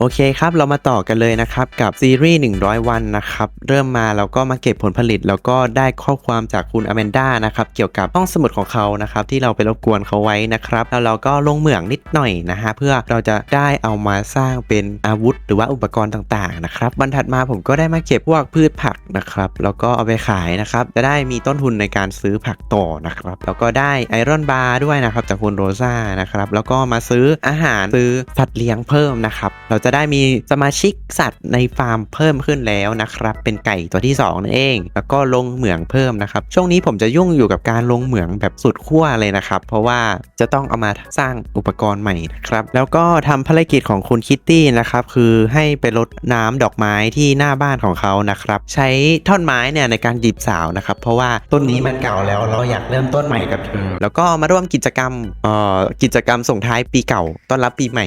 โอเคครับ เรามาต่อกันเลยนะครับกับซีรีส์ 100 วันนะครับ เริ่มมาเราก็มาเก็บผลผลิต แล้วก็ได้ข้อความจากคุณอแมนด้านะครับเกี่ยวกับห้องสมุดของเขานะครับที่เราไปรบกวนเขาไว้นะครับ แล้วเราก็ลงเหมืองนิดหน่อยนะฮะเพื่อเราจะได้เอามาสร้างเป็นอาวุธ หรือว่าอุปกรณ์ต่างๆนะครับวันถัดมาผมก็ได้มาเก็บพวกพืชผักนะครับแล้วก็เอาไปขายนะครับจะได้มีต้นทุนในการซื้อผักต่อนะครับแล้วก็ได้ไอรอนบาร์ด้วยนะครับจากคุณโรซ่านะครับแล้วก็มาซื้ออาหารซื้อสัตว์เลี้ยงเพิ่มนะครับเราจะได้มีสมาชิกสัตว์ในฟาร์มเพิ่มขึ้นแล้วนะครับ เป็นไก่ตัวที่สองนั่นเอง แล้วก็ลงเหมืองเพิ่มนะครับ ช่วงนี้ผมจะยุ่งอยู่กับการลงเหมืองแบบสุดขั้วเลยนะครับ เพราะว่าจะต้องเอามาสร้างอุปกรณ์ใหม่นะครับ แล้วก็ทำภารกิจของคุณคิตตี้นะครับ คือให้ไปรดน้ำดอกไม้ที่หน้าบ้านของเขานะครับ ใช้ท่อนไม้เนี่ยในการจีบสาวนะครับ เพราะว่าต้นนี้มันเก่าแล้วเราอยากเริ่มต้นใหม่กับเธอ แล้วก็มาร่วมกิจกรรมเอ่อกิจกรรมส่งท้ายปีเก่าต้อนรับปีใหม่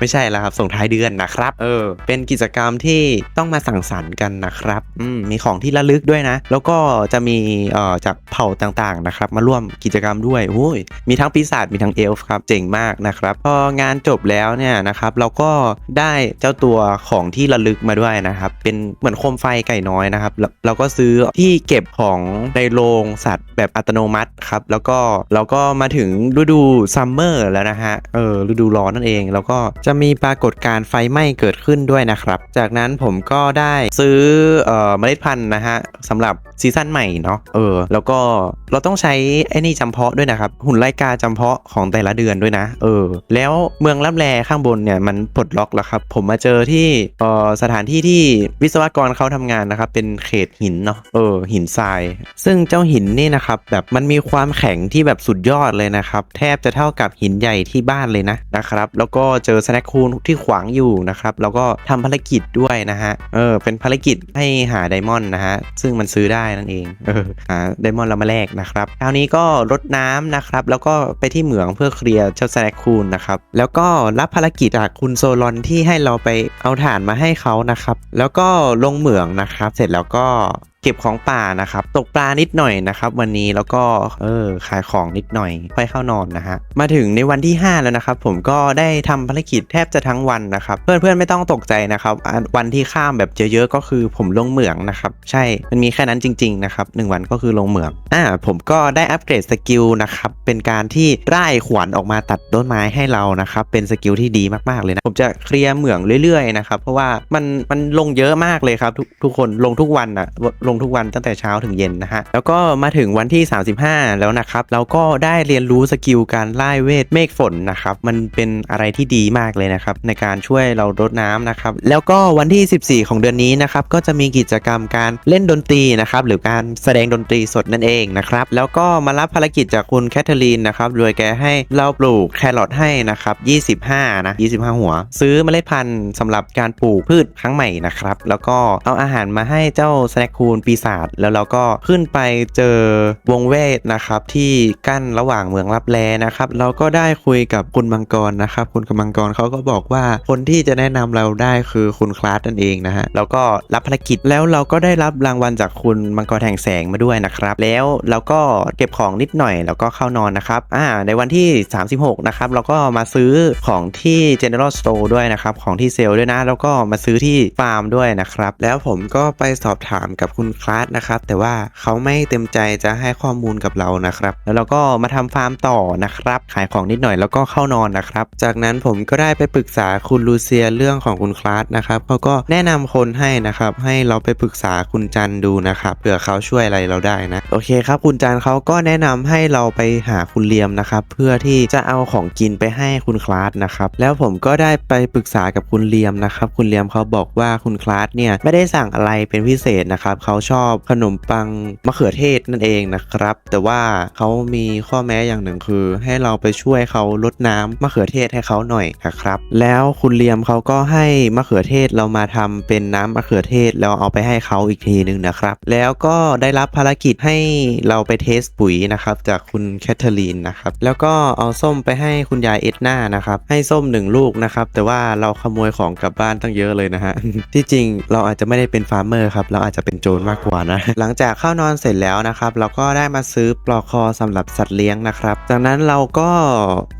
ไม่ใช่แล้วครับส่งท้ายเดือนนะครับ เออ เป็นกิจกรรมที่ต้องมาสั่งสรรค์กันนะครับ อืม มีของที่ระลึกด้วยนะ แล้วก็จะมี เอ่อ จากเผ่าต่างๆนะครับ มาร่วมกิจกรรมด้วยโอ้ย มีทั้งปีศาจ มีทั้งเอลฟ์ครับ เจ๋งมากนะครับ พองานจบแล้วเนี่ยนะครับ เราก็ได้เจ้าตัวของที่ระลึกมาด้วยนะครับ เป็นเหมือนโคมไฟไก่น้อยนะครับแล้วเราก็ซื้อที่เก็บของในโรงสัตว์แบบอัตโนมัติครับ แล้วก็เราก็มาถึงฤดูซัมเมอร์แล้วนะฮะ เออ ฤดูร้อนนั่นเอง แล้วก็จะมีปรากฏการณ์ไฟไหม้เกิดขึ้นด้วยนะครับ จากนั้นผมก็ได้ซื้อเอ่อเมล็ดพันธุ์นะฮะสำหรับซีซั่นใหม่เนาะเออ แล้วก็เราต้องใช้ไอ้นี่จำเพาะด้วยนะครับ หุ่นไล่กาจำเพาะของแต่ละเดือนด้วยนะ เออ แล้วเมืองรับแลข้างบนเนี่ยมันปลดล็อกแล้วครับ ผมมาเจอที่เอ่อสถานที่ที่วิศวกรเขาทำงานนะครับ เป็นเขตหินเนาะเออ หินทราย ซึ่งเจ้าหินนี่นะครับ แบบมันมีความแข็งที่แบบสุดยอดเลยนะครับ แทบจะเท่ากับหินใหญ่ที่บ้านเลยนะนะครับ แล้วก็เจอสแน็คคูนที่ขวางอยู่นะครับแล้วก็ทำภารกิจด้วยนะฮะเออเป็นภารกิจให้หาไดมอนด์นะฮะซึ่งมันซื้อได้นั่นเองเออหาไดมอนด์เรามาแลกนะครับคราวนี้ก็รดน้ำนะครับแล้วก็ไปที่เหมืองเพื่อเคลียร์เจ้าแน็คคูนนะครับแล้วก็รับภารกิจจากคุณโซลอนที่ให้เราไปเอาฐานมาให้เขานะครับแล้วก็ลงเหมืองนะครับ เสร็จแล้วก็ เก็บของป่านะครับ ตกปลานิดหน่อยนะครับ วันนี้แล้วก็เออขายของนิดหน่อย ค่อยเข้านอนนะฮะมาถึงในวันที่ 5 แล้วนะครับ ผมก็ได้ทำภารกิจแทบจะทั้งวันนะครับ เพื่อนๆไม่ต้องตกใจนะครับวันที่ข้ามแบบเยอะๆก็คือผมลงเหมืองนะครับ ใช่มันมีแค่นั้นจริงๆนะครับหนึ่งวันก็คือลงเหมืองอ่าผมก็ได้อัปเกรดสกิลนะครับเป็นการที่ร่ายขวัญออกมาตัดต้นไม้ให้เรานะครับเป็นสกิลที่ดีมากๆเลยนะผมจะเคลียร์เหมืองเรื่อยๆนะครับเพราะว่ามันมันลงเยอะมากเลยครับทุกทุกคนลงทุกวันอะลงทุกวันตั้งแต่เช้าถึงเย็นนะฮะ แล้วก็มาถึงวันที่ 35 แล้วนะครับ เราก็ได้เรียนรู้สกิลการไล่เวทเมฆฝนนะครับ มันเป็นอะไรที่ดีมากเลยนะครับในการช่วยเรารดน้ำนะครับ แล้วก็วันที่ 14 ของเดือนนี้นะครับก็จะมีกิจกรรมการเล่นดนตรีนะครับหรือการแสดงดนตรีสดนั่นเองนะครับ แล้วก็มารับภารกิจจากคุณแคทเธอรีนนะครับโดยแกให้เราปลูกแครอทให้นะครับ25นะ25 หัว ซื้อเมล็ดพันธุ์สำหรับการปลูกพืชครั้งใหม่นะครับแล้วก็เอาอาหารมาให้เจ้าสแน็คคูนปีศาจแล้วเราก็ขึ้นไปเจอวงเวทนะครับที่กั้นระหว่างเมืองรับแลนะครับ เราก็ได้คุยกับคุณมังกรนะครับ คุณกมังกรเขาก็บอกว่าคนที่จะแนะนำเราได้คือคุณคลาสนั่นเองนะฮะแล้วก็รับภารกิจแล้วเราก็ได้รับรางวัลจากคุณมังกรแห่งแสงมาด้วยนะครับ แล้วเราก็เก็บของนิดหน่อยแล้วก็เข้านอนนะครับอ่าในวันที่ 36 นะครับเราก็มาซื้อของที่ General Store ด้วยนะครับ ของที่เซลล์ด้วยนะ แล้วก็มาซื้อที่ฟาร์มด้วยนะครับ แล้วผมก็ไปสอบถามกับคุณคลาสนะครับแต่ว่าเขาไม่เต็มใจจะให้ข้อมูลกับเรานะครับแล้วเราก็มาทำฟาร์มต่อนะครับ ขายของนิดหน่อยแล้วก็เข้านอนนะครับ จากนั้นผมก็ได้ไปปรึกษาคุณลูเซียเรื่องของคุณคลาสนะครับเขาก็แนะนำคนให้นะครับ ให้เราไปปรึกษาคุณจันดูนะครับเผื่อเขาช่วยอะไรเราได้นะ โอเคครับ คุณจันเขาก็แนะนำให้เราไปหาคุณเลียมนะครับ เพื่อที่จะเอาของกินไปให้คุณคลาสนะครับ แล้วผมก็ได้ไปปรึกษากับคุณเลียมนะครับ คุณเลียมเขาบอกว่าคุณคลาสเนี่ยไม่ได้สั่งอะไรเป็นพิเศษนะครับเขาชอบขนมปังมะเขือเทศนั่นเองนะครับ แต่ว่าเขามีข้อแม้อย่างหนึ่งคือ ให้เราไปช่วยเขาลดน้ำมะเขือเทศให้เขาหน่อยนะครับ แล้วคุณเลียมเขาก็ให้มะเขือเทศเรามาทำเป็นน้ำมะเขือเทศแล้วเอาไปให้เขาอีกทีหนึ่งนะครับ แล้วก็ได้รับภารกิจให้เราไปเทสปุ๋ยนะครับจากคุณแคทเธอรีนนะครับแล้วก็เอาส้มไปให้คุณยายเอ็ดนานะครับให้ส้มหนึ่งลูกนะครับแต่ว่าเราขโมยของกลับบ้านตั้งเยอะเลยนะฮะที่จริงเราอาจจะไม่ได้เป็นฟาร์มเมอร์ครับเราอาจจะเป็นโจรมากกว่านะ หลังจากเข้านอนเสร็จแล้วนะครับ เราก็ได้มาซื้อปลอกคอสำหรับสัตว์เลี้ยงนะครับ จากนั้นเราก็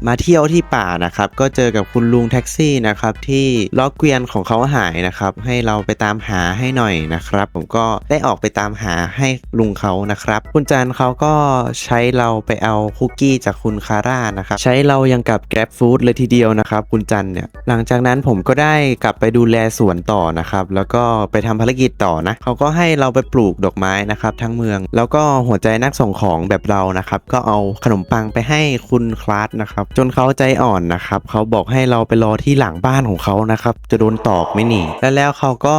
มาเที่ยวที่ป่านะครับ ก็เจอกับคุณลุงแท็กซี่นะครับ ที่ล้อเกวียนของเขาหายนะครับ ให้เราไปตามหาให้หน่อยนะครับ ผมก็ได้ออกไปตามหาให้ลุงเขานะครับ คุณจันเขาก็ใช้เราไปเอาคุกกี้จากคุณคาร่านะครับ ใช้เรายังกับแกร็บฟู้ดเลยทีเดียวนะครับ คุณจันเนี่ย หลังจากนั้นผมก็ได้กลับไปดูแลสวนต่อนะครับ แล้วก็ไปทำภารกิจต่อนะ เขาก็ให้เราไปปลูกดอกไม้นะครับทั้งเมือง แล้วก็หัวใจนักส่งของแบบเรานะครับ ก็เอาขนมปังไปให้คุณคลาสนะครับ จนเขาใจอ่อนนะครับเขาบอกให้เราไปรอที่หลังบ้านของเขานะครับ จะโดนตอกไม่หนีและแล้วเขาก็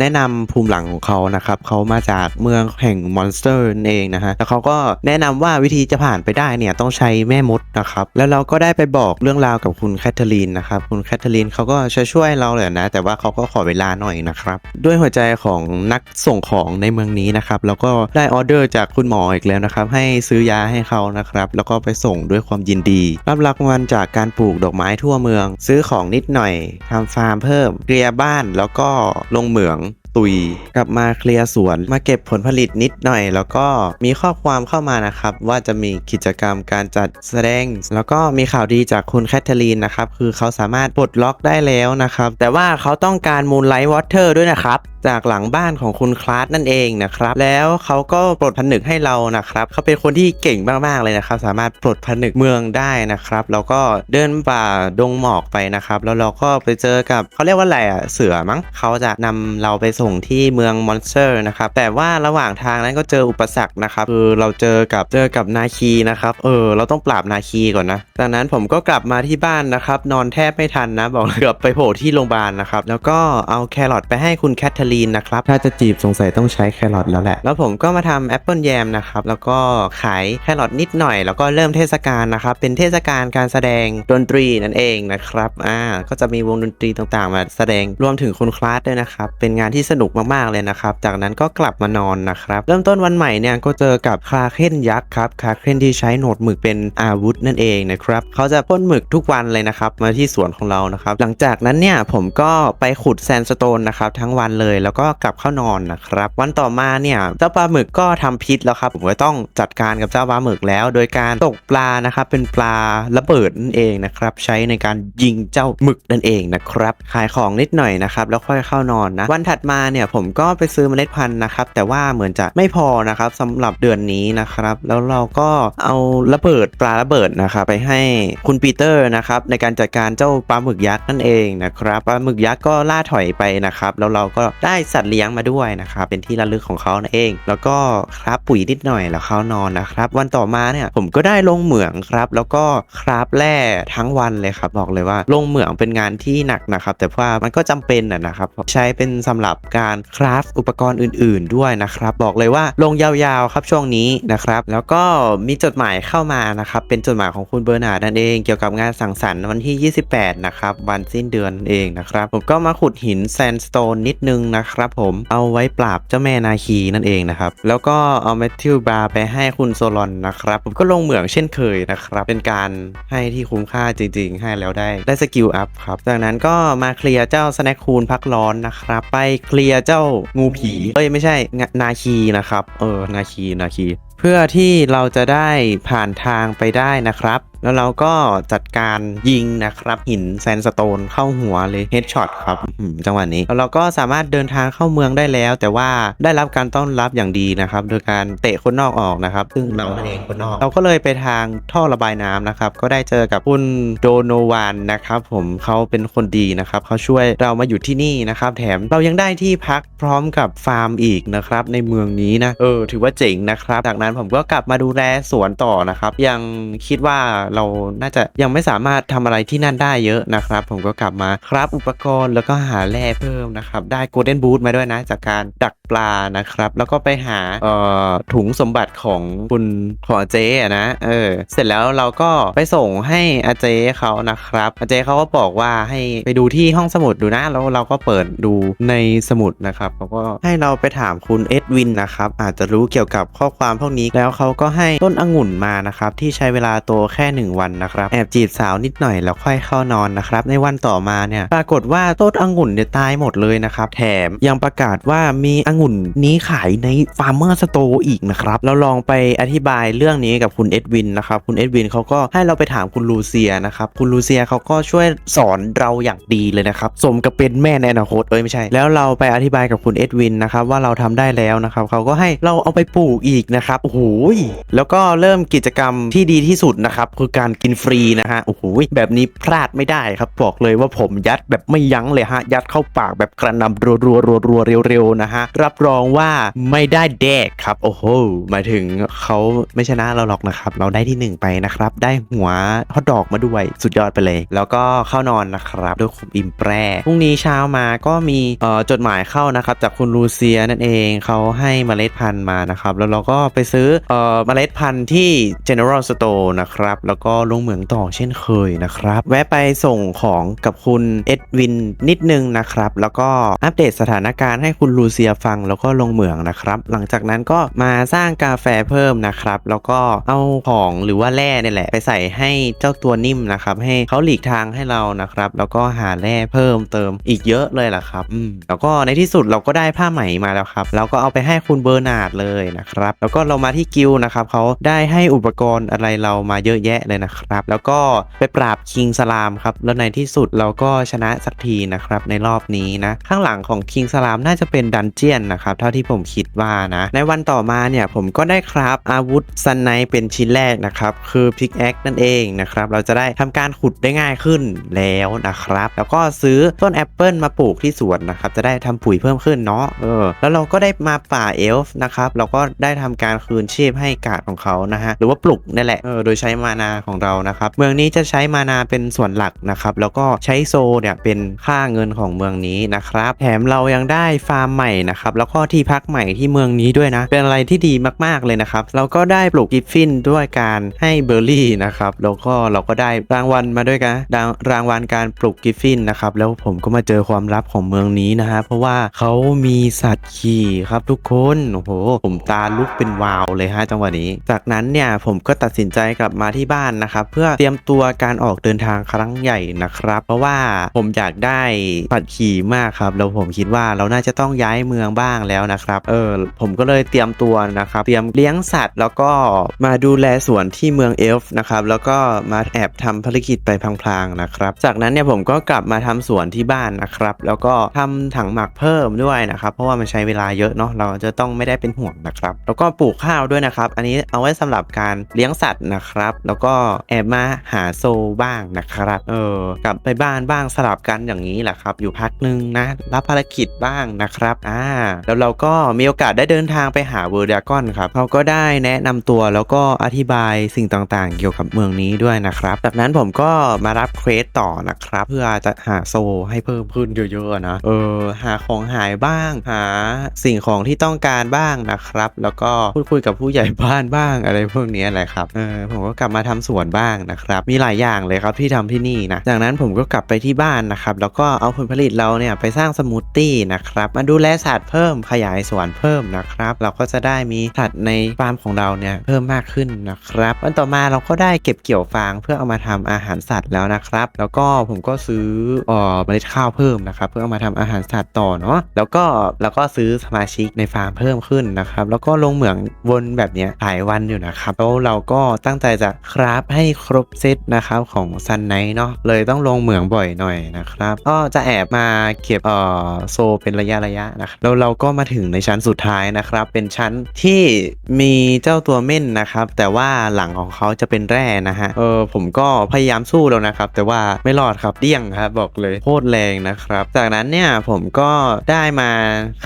แนะนำภูมิหลังของเขานะครับเขามาจากเมืองแห่งมอนสเตอร์นั่นเองนะฮะแล้วเขาก็แนะนำว่าวิธีจะผ่านไปได้เนี่ยต้องใช้แม่มดนะครับ แล้วเราก็ได้ไปบอกเรื่องราวกับคุณแคทเธอรีนนะครับคุณแคทเธอรีนเขาก็ช่วยช่วยเราเลยนะ แต่ว่าเขาก็ขอเวลาหน่อยนะครับ ด้วยหัวใจของนักส่งของในเมืองนี้นะครับแล้วก็ได้ออเดอร์จากคุณหมออีกแล้วนะครับให้ซื้อยาให้เขานะครับแล้วก็ไปส่งด้วยความยินดี รับรางวัลจากการปลูกดอกไม้ทั่วเมือง ซื้อของนิดหน่อยทำฟาร์มเพิ่มเกลียร์บ้านแล้วก็ลงเหมืองตุยกลับมาเคลียร์สวนมาเก็บผลผลิตนิดหน่อย แล้วก็มีข้อความเข้ามานะครับ ว่าจะมีกิจกรรมการจัดแสดง แล้วก็มีข่าวดีจากคุณแคทเธอรีนนะครับ คือเขาสามารถปลดล็อกได้แล้วนะครับ แต่ว่าเขาต้องการมูลไลท์วอเตอร์ด้วยนะครับจากหลังบ้านของคุณคลาสนั่นเองนะครับ แล้วเขาก็ปลดผนึกให้เรานะครับเขาเป็นคนที่เก่งมากๆเลยนะครับ สามารถปลดผนึกเมืองได้นะครับ แล้วก็เดินป่าดงหมอกไปนะครับ แล้วเราก็ไปเจอกับเขาเรียกว่าอะไรอะเสือมั้งเขาจะนำเราไปส่งที่เมืองมอนสเตอร์นะครับแต่ว่าระหว่างทางนั้นก็เจออุปสรรคนะครับคือเราเจอกับเจอกับนาคีนะครับเออเราต้องปราบนาคีก่อนนะจากนั้นผมก็กลับมาที่บ้านนะครับนอนแทบไม่ทันนะบอกเลยเกือบไปโผล่ที่โรงพยาบาลนะครับแล้วก็เอาแครอทไปให้คุณแคทเธอรีนนะครับ ถ้าจะจีบสงสัยต้องใช้แครอทแล้วแหละ แล้วผมก็มาทำแอปเปิลแยมนะครับ แล้วก็ขายแครอทนิดหน่อย แล้วก็เริ่มเทศกาลนะครับ เป็นเทศกาลการแสดงดนตรีนั่นเองนะครับ อ่า ก็จะมีวงดนตรีต่างๆ มาแสดง รวมถึงคุณคลาสด้วยนะครับ เป็นงานที่สนุกมากๆเลยนะครับ จากนั้นก็กลับมานอนนะครับ เริ่มต้นวันใหม่เนี่ยก็เจอกับคาเคนยักษ์ครับ คาเคนที่ใช้โหนดหมึกเป็นอาวุธนั่นเองนะครับ เขาจะพ่นหมึกทุกวันเลยนะครับ มาที่สวนของเรา นะครับ หลังจากนั้นเนี่ยผมก็ไปขุดแซนสโตนนะครับทั้งวันเลยแล้วก็กลับเข้านอนนะครับ วันต่อมาเนี่ยเจ้าปลาหมึกก็ทำพิษแล้วครับผมก็ต้องจัดการกับเจ้าปลาหมึกแล้ว โดยการตกปลานะครับเป็นปลาระเบิดนั่นเองนะครับใช้ในการยิงเจ้าหมึกนั่นเองนะครับขายของนิดหน่อยนะครับแล้วค่อยเข้านอนนะวันถัดมาเนี่ยผมก็ไปซื้อเมล็ดพันธุ์นะครับแต่ว่าเหมือนจะไม่พอนะครับสำหรับเดือนนี้นะครับ แล้วเราก็เอาระเบิดปลาระเบิดนะครับไปให้คุณปีเตอร์นะครับในการจัดการเจ้าปลาหมึกยักษ์นั่นเองนะครับปลาหมึกยักษ์ก็ล่าถอยไปนะครับแล้วเราก็ได้ได้สัตว์เลี้ยงมาด้วยนะครับ เป็นที่ระลึกของเขาเอง แล้วก็ครับปุ๋ยนิดหน่อยแล้วเขานอนนะครับ วันต่อมาเนี่ยผมก็ได้ลงเหมืองครับ แล้วก็คราฟแร่ทั้งวันเลยครับ บอกเลยว่าลงเหมืองเป็นงานที่หนักนะครับ แต่ว่ามันก็จำเป็นนะครับ ใช้เป็นสำหรับการคราฟอุปกรณ์อื่น ๆ ด้วยนะครับ บอกเลยว่าลงยาวๆครับช่วงนี้นะครับ แล้วก็มีจดหมายเข้ามานะครับ เป็นจดหมายของคุณเบอร์นาร์ดนั่นเอง เกี่ยวกับงานสังสรรค์วันที่ 28 นะครับ วันสิ้นเดือนเองนะครับ ผมก็มาขุดหินแซนสโตนนิดนึงนะครับผมเอาไว้ปราบเจ้าแม่นาคีนั่นเองนะครับแล้วก็เอาแมทธิวบาร์ไปให้คุณโซลอนนะครับผมก็ลงเหมืองเช่นเคยนะครับเป็นการให้ที่คุ้มค่าจริง ๆ ให้แล้วได้ได้สกิลอัพครับจากนั้นก็มาเคลียร์เจ้าสแน็คคูนพักร้อนนะครับไปเคลียร์เจ้างูผีเอ้ยไม่ใช่นาคีนะครับเออนาคีนาคีเพื่อที่เราจะได้ผ่านทางไปได้นะครับ แล้วเราก็จัดการยิงนะครับ หินแซนสโตนเข้าหัวเลยเฮดช็อตครับจังหวะนี้แล้วเราก็สามารถเดินทางเข้าเมืองได้แล้ว แต่ว่าได้รับการต้อนรับอย่างดีนะครับ โดยการเตะคนนอกออกนะครับ ซึ่งเราเองคนนอก เราก็เลยไปทางท่อระบายน้ำนะครับ ก็ได้เจอกับคุณโดโนวานนะครับผมเขาเป็นคนดีนะครับเขาช่วยเรามาอยู่ที่นี่นะครับ แถมเรายังได้ที่พักพร้อมกับฟาร์มอีกนะครับ ในเมืองนี้นะเออ ถือว่าเจ๋งนะครับ จากนั้นผมก็กลับมาดูแลสวนต่อนะครับ ยังคิดว่าเราน่าจะยังไม่สามารถทำอะไรที่นั่นได้เยอะนะครับ ผมก็กลับมาครับอุปกรณ์แล้วก็หาแร่เพิ่มนะครับได้โกลเด้นบู t มาด้วยนะ จากการดักปลานะครับ แล้วก็ไปหาเอ่อถุงสมบัติของคุณของอเจอะนะเออเสร็จแล้วเราก็ไปส่งให้อาเจเขานะครับอาเจเขาก็บอกว่าให้ไปดูที่ห้องสมุดดูนะแล้วเราก็เปิดดูในสมุดนะครับเขาก็ให้เราไปถามคุณเอ็ดวินนะครับอาจจะรู้เกี่ยวกับข้อความพวกนี้แล้วเขาก็ให้ต้นองุ่นมานะครับที่ใช้เวลาโตแค่1 วันนะครับแอบจีบสาวนิดหน่อยแล้วค่อยเข้านอนนะครับในวันต่อมาเนี่ยปรากฏว่าต้นองุ่นเนี่ยตายหมดเลยนะครับแถมยังประกาศว่ามีองุ่นนี้ขายในฟาร์มเมอร์สโตร์อีกนะครับเราลองไปอธิบายเรื่องนี้กับคุณเอ็ดวินนะครับคุณเอ็ดวินเขาก็ให้เราไปถามคุณลูเซียนะครับคุณลูเซียเขาก็ช่วยสอนเราอย่างดีเลยนะครับสมกับเป็นแม่ในอนาคตเอ้ยไม่ใช่ แล้วเราไปอธิบายกับคุณเอ็ดวินนะครับว่าเราทำได้แล้วนะครับเขาก็ให้เราเอาไปปลูกอีกนะครับโอ้โหยแล้วก็เริ่มกิจกรรมที่ดีที่สุดนะครับคือการกินฟรีนะฮะโอ้โหแบบนี้พลาดไม่ได้ครับบอกเลยว่าผมยัดแบบไม่ยั้งเลยฮะ ยัดเข้าปากแบบกระนำรัวรัวรัวรัวๆเร็วๆนะฮะรับรองว่าไม่ได้แดกครับ โอ้โหหมายถึงเขาไม่ชนะเราหรอกนะครับ เราได้ที่หนึ่งไปนะครับ ได้หัวฮอทดอกมาด้วยสุดยอดไปเลย แล้วก็เข้านอนนะครับด้วยความอิ่มแปรพรุ่งนี้เช้ามาก็มีจดหมายเข้านะครับ จากคุณลูเซียนั่นเองเขาให้เมล็ดพันธุ์มานะครับ แล้วเราก็ไปซื้อเอ่อเมล็ดพันธุ์ที่ General Store นะครับแล้วก็ลงเหมืองต่อเช่นเคยนะครับ แวะไปส่งของกับคุณเอ็ดวินนิดนึงนะครับ แล้วก็อัปเดตสถานการณ์ให้คุณลูเซียฟังแล้วก็ลงเหมืองนะครับ หลังจากนั้นก็มาสร้างกาแฟเพิ่มนะครับ แล้วก็เอาของหรือว่าแร่เนี่ยแหละ ไปใส่ให้เจ้าตัวนิ่มนะครับ ให้เขาหลีกทางให้เรานะครับ แล้วก็หาแร่เพิ่มเติมอีกเยอะเลยล่ะครับอืมแล้วก็ในที่สุดเราก็ได้ผ้าไหมมาแล้วครับเราก็เอาไปให้คุณเบอร์นาร์ดเลยนะครับ แล้วก็เรามาที่กิลนะครับเขาได้ให้อุปกรณ์อะไรเรามาเยอะแยะเลยนะครับ แล้วก็ไปปราบคิงสลามครับ แล้วในที่สุดเราก็ชนะสักทีนะครับ ในรอบนี้นะ ข้างหลังของคิงสลามน่าจะเป็นดันเจียนนะครับ เท่าที่ผมคิดว่านะ ในวันต่อมาเนี่ยผมก็ได้ครับอาวุธซันไนเป็นชิ้นแรกนะครับ คือพิกแอคนั่นเองนะครับ เราจะได้ทำการขุดได้ง่ายขึ้นแล้วนะครับ แล้วก็ซื้อต้นแอปเปิลมาปลูกที่สวนนะครับ จะได้ทำปุ๋ยเพิ่มขึ้นเนาะ เออ แล้วเราก็ได้มาป่าเอลฟ์นะครับ เราก็ได้ทำการคืนชีพให้กาดของเขานะฮะ หรือว่าปลุกนั่นแหละ เออ โดยใช้มานาของเรานะครับ เมืองนี้จะใช้มานาเป็นส่วนหลักนะครับ แล้วก็ใช้โซเนี่ยเป็นค่าเงินของเมืองนี้นะครับ แถมเรายังได้ฟาร์มใหม่นะครับ แล้วก็ที่พักใหม่ที่เมืองนี้ด้วยนะ เป็นอะไรที่ดีมากๆเลยนะครับ เราก็ได้ปลูกกิฟฟินด้วยการให้เบอร์รี่นะครับ แล้วก็เราก็ได้รางวัลมาด้วยกันดางรางวัลการปลูกกิฟฟินนะครับ แล้วผมก็มาเจอความลับของเมืองนี้นะฮะ เพราะว่าเขามีสัตว์ขี่ครับทุกคน โอ้โห ผมตาลุกเป็นวาวเลยฮะจังหวะนี้ จากนั้นเนี่ยผมก็ตัดสินใจกลับมาที่บ้านนะครับ เพื่อเตรียมตัวการออกเดินทางครั้งใหญ่นะครับ เพราะว่าผมอยากได้สัตว์ขี่มากครับแล้วผมคิดว่าเราน่าจะต้องย้ายเมืองบ้างแล้วนะครับเออผมก็เลยเตรียมตัวนะครับ เตรียมเลี้ยงสัตว์ แล้วก็มาดูแลสวนที่เมืองเอลฟ์นะครับแล้วก็มาแอบทำภารกิจไปพลางๆนะครับ จากนั้นเนี่ยผมก็กลับมาทำสวนที่บ้านนะครับ แล้วก็ทำถังหมักเพิ่มด้วยนะครับ เพราะว่ามันใช้เวลาเยอะเนาะเราจะต้องไม่ได้เป็นห่วงนะครับ แล้วก็ปลูกข้าวด้วยนะครับ อันนี้เอาไว้สำหรับการเลี้ยงสัตว์นะครับ แล้วก็แอบมาหาโซบ้างนะครับ เออกลับไปบ้านบ้างสลับกันอย่างนี้แหละครับ อยู่พักหนึ่งนะ รับภารกิจบ้างนะครับอ่าแล้วเราก็มีโอกาสได้เดินทางไปหาเวอร์ดากอนครับเขาก็ได้แนะนำตัวแล้วก็อธิบายสิ่งต่างๆ เกี่ยวกับเมืองนี้ด้วยนะครับจากนั้นผมก็มารับเควสต่อนะครับ เพื่อจะหาโซให้เพิ่มขึ้นเยอะๆนะเออหาของหายบ้าง หาสิ่งของที่ต้องการบ้างนะครับ แล้วก็พูดคุยกับผู้ใหญ่บ้านบ้างอะไรพวกนี้แหละครับเออผมก็กลับมาทำสวนบ้างนะครับมีหลายอย่างเลยครับที่ทำที่นี่นะจากนั้นผมก็กลับไปที่บ้านนะครับแล้วก็เอาผลผลิตเราเนี่ยไปสร้างสมูทตี้นะครับมาดูแลสัตว์เพิ่มขยายสวนเพิ่มนะครับ เราก็จะได้มีสัตว์ในฟาร์มของเราเนี่ยเพิ่มมากขึ้นนะครับวันต่อมาเราก็ได้เก็บเกี่ยวฟางเพื่อเอามาทำอาหารสัตว์แล้วนะครับ แล้วก็ผมก็ซื้อเอ่อเมล็ดข้าวเพิ่มนะครับ เพื่อเอามาทำอาหารสัตว์ต่อเนาะแล้วก็แล้วก็ซื้อสมาชิกในฟาร์มเพิ่มขึ้นนะครับ แล้วก็ลงเหมืองวนแบบนี้หลายวันอยู่นะครับแล้วเราก็ตั้งใจจะคราฟให้ครบเซตนะครับของซันไนเนาะเลยต้องลงเหมืองบ่อยหน่อยนะครับ ก็จะแอบมาเก็บเอ่อโซเป็นระยะระยะนะครับแล้วเราก็มาถึงในชั้นสุดท้ายนะครับ เป็นชั้นที่มีเจ้าตัวเม่นนะครับ แต่ว่าหลังของเขาจะเป็นแร่นะฮะเออผมก็พยายามสู้แล้วนะครับ แต่ว่าไม่รอดครับเดี้ยงครับบอกเลยโคตรแรงนะครับ จากนั้นเนี่ยผมก็ได้มา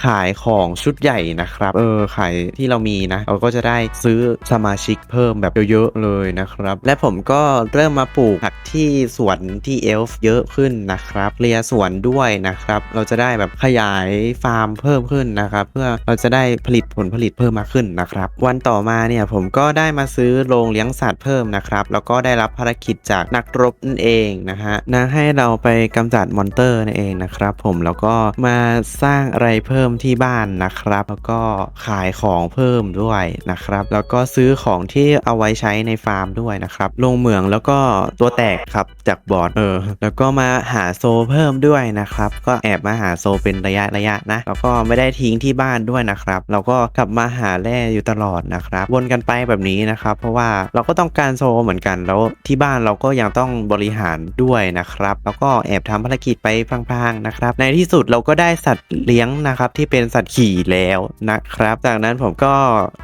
ขายของชุดใหญ่นะครับ เออขายที่เรามีนะเราก็จะได้ซื้อสมาชิกเพิ่มแบบเยอะๆเลยนะครับและผมก็เริ่มมาปลูกผักที่สวนที่เอลฟ์เยอะขึ้นนะครับเลียสวนด้วยนะครับ เราจะได้แบบขยายฟาร์มเพิ่มขึ้นนะครับ เพื่อเราจะได้ผลิตผลผลิตเพิ่มมากขึ้นนะครับ วันต่อมาเนี่ยผมก็ได้มาซื้อโรงเลี้ยงสัตว์เพิ่มนะครับแล้วก็ได้รับภารกิจจากนักรบนั่นเองนะฮะนะให้เราไปกำจัดมอนเตอร์นั่นเองนะครับ ผมแล้วก็มาสร้างอะไรเพิ่มที่บ้านนะครับ แล้วก็ขายของเพิ่มด้วยนะครับ แล้วก็ซื้อของที่เอาไว้ใช้ในฟาร์มด้วยนะครับ ลงเหมืองแล้วก็ตัวแตกครับจากบอร์ดเออ แล้วก็มาหาโซเพิ่มด้วยนะครับ ก็แอบมาหาโซเป็นระยะระยะนะ แล้วก็ไม่ได้ทิ้งที่บ้านด้วยนะครับ เราก็กลับมาหาแร่อยู่ตลอดนะครับ วนกันไปแบบนี้นะครับ เพราะว่าเราก็ต้องการโซเหมือนกัน แล้วที่บ้านเราก็ยังต้องบริหารด้วยนะครับ แล้วก็แอบทำภารกิจไปพลางๆนะครับ ในที่สุดเราก็ได้สัตว์เลี้ยงนะครับที่เป็นสัตว์ขี่แล้วนะครับ จากนั้นผมก็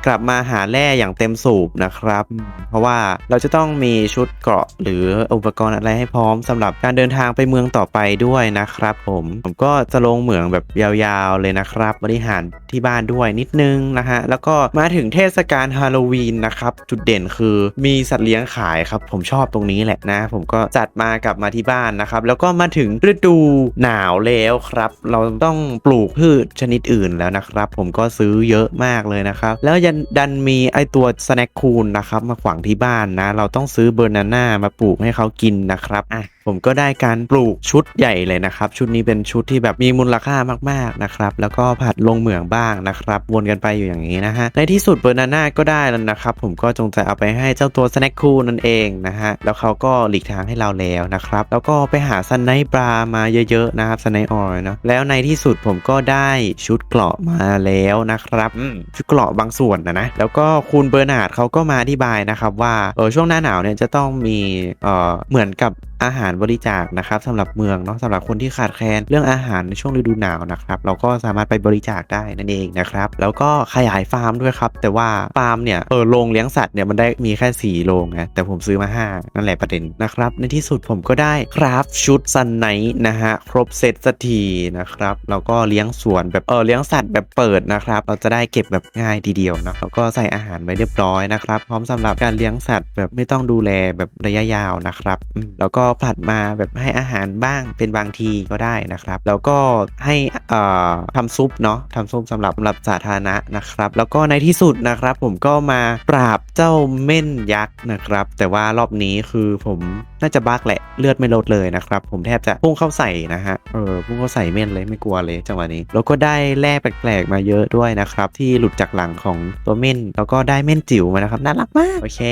กลับมาหาแร่อย่างเต็มสูบนะครับ เพราะว่าเราจะต้องมีชุดเกราะหรืออุปกรณ์อะไรให้พร้อมสำหรับการเดินทางไปเมืองต่อไปด้วยนะครับ ผมผมก็จะลงเหมืองแบบยาวๆเลยนะครับ บริหารที่บ้านด้วยนิดนึงนะฮะแล้วก็มาถึงเทศกาลฮาโลวีนนะครับจุดเด่นคือมีสัตว์เลี้ยงขายครับผมชอบตรงนี้แหละนะ ผมก็จัดมากลับมาที่บ้านนะครับ แล้วก็มาถึงฤดูหนาวแล้วครับ เราต้องปลูกพืชชนิดอื่นแล้วนะครับ ผมก็ซื้อเยอะมากเลยนะครับ แล้วยันดันมีไอตัวสแน็คคูนนะครับมาขวางที่บ้านนะเราต้องซื้อเบอร์นาน่ามาปลูกให้เขากินนะครับอะผมก็ได้การปลูกชุดใหญ่เลยนะครับ ชุดนี้เป็นชุดที่แบบมีมูลค่ามากๆนะครับ แล้วก็ผัดลงเหมืองบ้างนะครับ วนกันไปอยู่อย่างนี้นะฮะ ในที่สุดเบอร์นาน่าก็ได้แล้วนะครับ ผมก็จงใจเอาไปให้เจ้าตัวสแน็คคูนั่นเองนะฮะ แล้วเขาก็หลีกทางให้เราแล้วนะครับ แล้วก็ไปหาสไนปลามาเยอะๆนะครับสไนออยเนาะ แล้วในที่สุดผมก็ได้ชุดเกราะมาแล้วนะครับอืมชุดเกราะบางส่วนนะนะ แล้วก็คุณเบอร์นาร์ดเขาก็มาอธิบายนะครับว่า เออช่วงหน้าหนาวเนี่ยจะต้องมี เอ่อเหมือนกับ อาหารบริจาคนะครับสำหรับเมืองเนาะสำหรับคนที่ขาดแคลนเรื่องอาหารในช่วงฤดูหนาวนะครับเราก็สามารถไปบริจาคได้นั่นเองนะครับแล้วก็ขยายฟาร์มด้วยครับแต่ว่าฟาร์มเนี่ยเออโรงเลี้ยงสัตว์เนี่ยมันได้มีแค่4โรงนะแต่ผมซื้อมา 5 นั่นแหละประเด็นนะครับในที่สุดผมก็ได้คราฟชุดซันไนท์นะฮะครบเซตสักทีนะครับแล้วก็เลี้ยงสวนแบบเออเลี้ยงสัตว์แบบเปิดนะครับเราจะได้เก็บแบบง่ายทีเดียวนะแล้วก็ใส่อาหารไว้เรียบร้อยนะครับพร้อมสำหรับการเลี้ยงสัตว์แบบไม่ต้องดูแลแบบระยะยาวนะครับแล้วก็ผลัดมาแบบให้อาหารบ้างเป็นบางทีก็ได้นะครับ แล้วก็ให้อ่อทำซุปเนาะทำซุปสำหรับสำหรับสาธารณะนะครับ แล้วก็ในที่สุดนะครับ ผมก็มาปราบเจ้าเม่นยักษ์นะครับ แต่ว่ารอบนี้คือผมน่าจะบักแหละเลือดไม่ลดเลยนะครับ ผมแทบจะพุ่งเข้าใส่นะฮะเออพุ่งเข้าใส่เม่นเลยไม่กลัวเลยจังหวะนี้ แล้วก็ได้แร่แปลกๆมาเยอะด้วยนะครับ ที่หลุดจากหลังของตัวเม่นแล้วก็ได้เม่นจิ๋วมานะครับน่ารักมากโอเค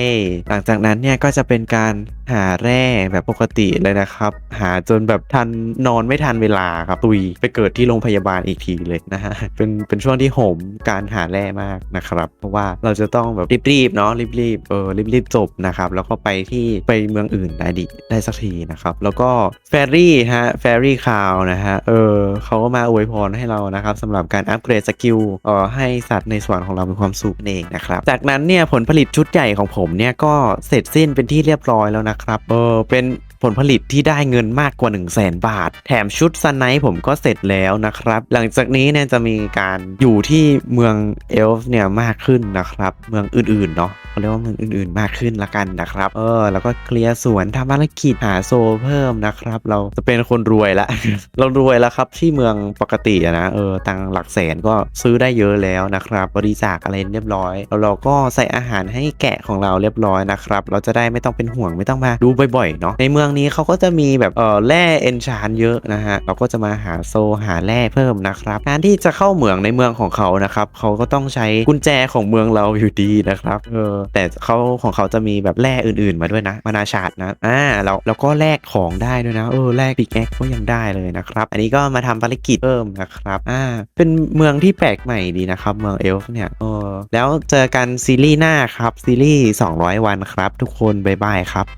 หลังจากนั้นเนี่ยก็จะเป็นการหาแร่แบบปกติเลยนะครับ หาจนแบบทันนอนไม่ทันเวลาครับตุยไปเกิดที่โรงพยาบาลอีกทีเลยนะฮะเป็นเป็นช่วงที่โหมการหาแร่มากนะครับ เพราะว่าเราจะต้องแบบรีบๆเนาะรีบๆเออรีบๆจบนะครับแล้วก็ไปที่ไปเมืองอื่นได้ดิได้สักทีนะครับ แล้วก็แฟรี่ฮะแฟรี่คาวนะฮะเออเขาก็มาอวยพรให้เรานะครับสำหรับการอัปเกรดสกิลเอ่อให้สัตว์ในสวนของเรามีความสุขเองนะครับจากนั้นเนี่ยผลผลิตชุดใหญ่ของผมเนี่ยก็เสร็จสิ้นเป็นที่เรียบร้อยแล้วนะครับ เออเป็นผลผลิตที่ได้เงินมากกว่า 1 0 0 0 0แสนบาท แถมชุดซันไนผมก็เสร็จแล้วนะครับ หลังจากนี้เนี่ยจะมีการอยู่ที่เมืองเอลฟ์เนี่ยมากขึ้นนะครับ เมืองอื่นๆเนาะ เขาเรียกว่าเมืองอื่นๆ มากขึ้นละกันนะครับ เออ แล้วก็เคลียร์สวนทำภารกิจหาโซเพิ่มนะครับ เราจะเป็นคนรวยละ เรารวยแล้วครับที่เมืองปกตินะ เออ ตังหลักแสนก็ซื้อได้เยอะแล้วนะครับ บริจาคอะไรเรียบร้อย แล้วเราก็ใส่อาหารให้แกะของเราเรียบร้อยนะครับ เราจะได้ไม่ต้องเป็นห่วงไม่ต้องมาดูบ่อยๆเนาะ ในเมืองนี้เขาก็จะมีแบบเออแร่เอนชานเยอะนะฮะ เราก็จะมาหาโซหาแร่เพิ่มนะครับ การที่จะเข้าเมืองในเมืองของเขานะครับ เขาก็ต้องใช้กุญแจของเมืองเราอยู่ดีนะครับ เออแต่เขาของเขาจะมีแบบแร่อื่นๆมาด้วยนะมานาชาดนะอ่าเราเราก็แลกของได้ด้วยนะเออแลกปิกแอคก็ยังได้เลยนะครับ อันนี้ก็มาทำภารกิจเพิ่มนะครับอ่าเป็นเมืองที่แปลกใหม่ดีนะครับ เมืองเอลฟ์เนี่ยเออแล้วเจอกันซีรีส์หน้าครับซีรีส์200 วันครับ ทุกคนบ๊ายบายครับ